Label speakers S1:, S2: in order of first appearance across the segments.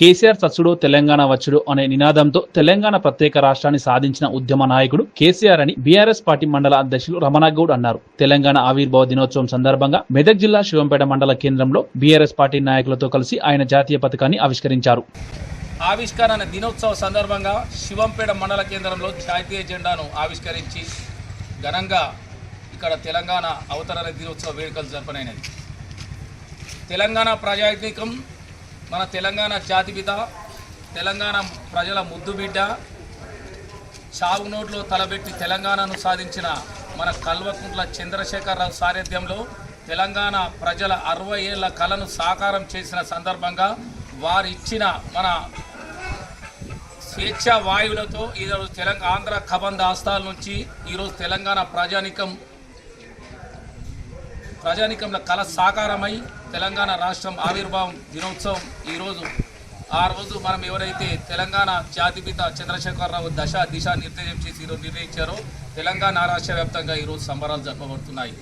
S1: కేసీఆర్ సచ్చుడు తెలంగాణ వచ్చుడు అనే నినాదంతో తెలంగాణ ప్రత్యేక రాష్ట్రాన్ని సాధించిన ఉద్యమ నాయకుడు కేసీఆర్ అని బీఆర్ఎస్ పార్టీ మండల అధ్యక్షులు రమణగౌడ్ అన్నారు. తెలంగాణ ఆవిర్భావ దినోత్సవం సందర్భంగా మెదక్ జిల్లా శివంపేట మండల కేంద్రంలో బీఆర్ఎస్ పార్టీ నాయకులతో కలిసి ఆయన జాతీయ పథకాన్ని ఆవిష్కరించారు.
S2: ఆవిష్కరణ దినోత్సవ సందర్భంగా శివంపేట మండల కేంద్రంలో జాతీయ జెండాను ఆవిష్కరించి ఘనంగా ఇక్కడ తెలంగాణ అవతరణ దినోత్సవ వేడుకలు జరపనైనది. తెలంగాణ ప్రజానీకం మన తెలంగాణ జాతిపిత తెలంగాణ ప్రజల ముద్దు బిడ్డ చావు నోట్లో తలబెట్టి తెలంగాణను సాధించిన మన కల్వకుంట్ల చంద్రశేఖరరావు సారథ్యంలో తెలంగాణ ప్రజల అరవై ఏళ్ళ కళను సాకారం చేసిన సందర్భంగా వారు ఇచ్చిన మన స్వేచ్ఛ వాయువులతో ఈరోజు తెలంగాణ ఆంధ్ర కబంధ ఆస్థాల నుంచి ఈరోజు తెలంగాణ ప్రజానికం ప్రజానికంలో కళ సాకారమై తెలంగాణ రాష్ట్రం ఆవిర్భావం దినోత్సవం ఈరోజు. ఆ రోజు మనం ఎవరైతే తెలంగాణ జాతిపిత చంద్రశేఖరరావు దశ దిశ నిర్దేశం చేసి ఈరోజు నిర్ణయించారో తెలంగాణ రాష్ట్ర వ్యాప్తంగా ఈరోజు సంబరాలు జరపబడుతున్నాయి.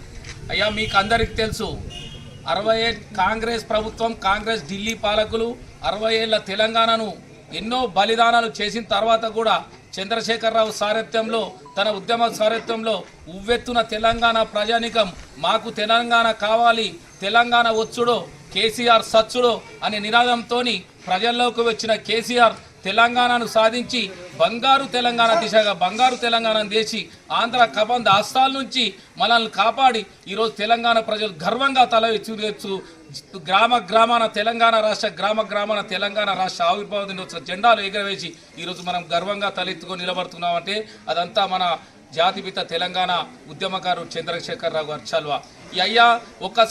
S2: అయ్యా మీకు అందరికీ తెలుసు అరవై ఏ కాంగ్రెస్ ప్రభుత్వం కాంగ్రెస్ ఢిల్లీ పాలకులు అరవై ఏళ్ళ తెలంగాణను ఎన్నో బలిదానాలు చేసిన తర్వాత కూడా చంద్రశేఖరరావు సారథ్యంలో తన ఉద్యమ సారథ్యంలో ఉవ్వెత్తున తెలంగాణ ప్రజానికం మాకు తెలంగాణ కావాలి తెలంగాణ వచ్చుడో కేసీఆర్ సచ్చుడో అనే నినాదంతో ప్రజల్లోకి వచ్చిన కేసీఆర్ తెలంగాణను సాధించి బంగారు తెలంగాణ దిశగా బంగారు తెలంగాణను చేసి ఆంధ్ర కబంధ హస్తాల నుంచి మనల్ని కాపాడి ఈరోజు తెలంగాణ ప్రజలు గర్వంగా తల ఎత్తు గ్రామ గ్రామాన తెలంగాణ రాష్ట్ర గ్రామ గ్రామాన తెలంగాణ రాష్ట్ర ఆవిర్భావ దినోత్సవ జెండాలు ఎగరవేసి ఈరోజు మనం గర్వంగా తలెత్తుకొని నిలబడుతున్నామంటే అదంతా మన జాతిపిత తెలంగాణ ఉద్యమకారు చంద్రశేఖరరావు గారు చల్వా. ఈ అయ్యా ఒక్కసారి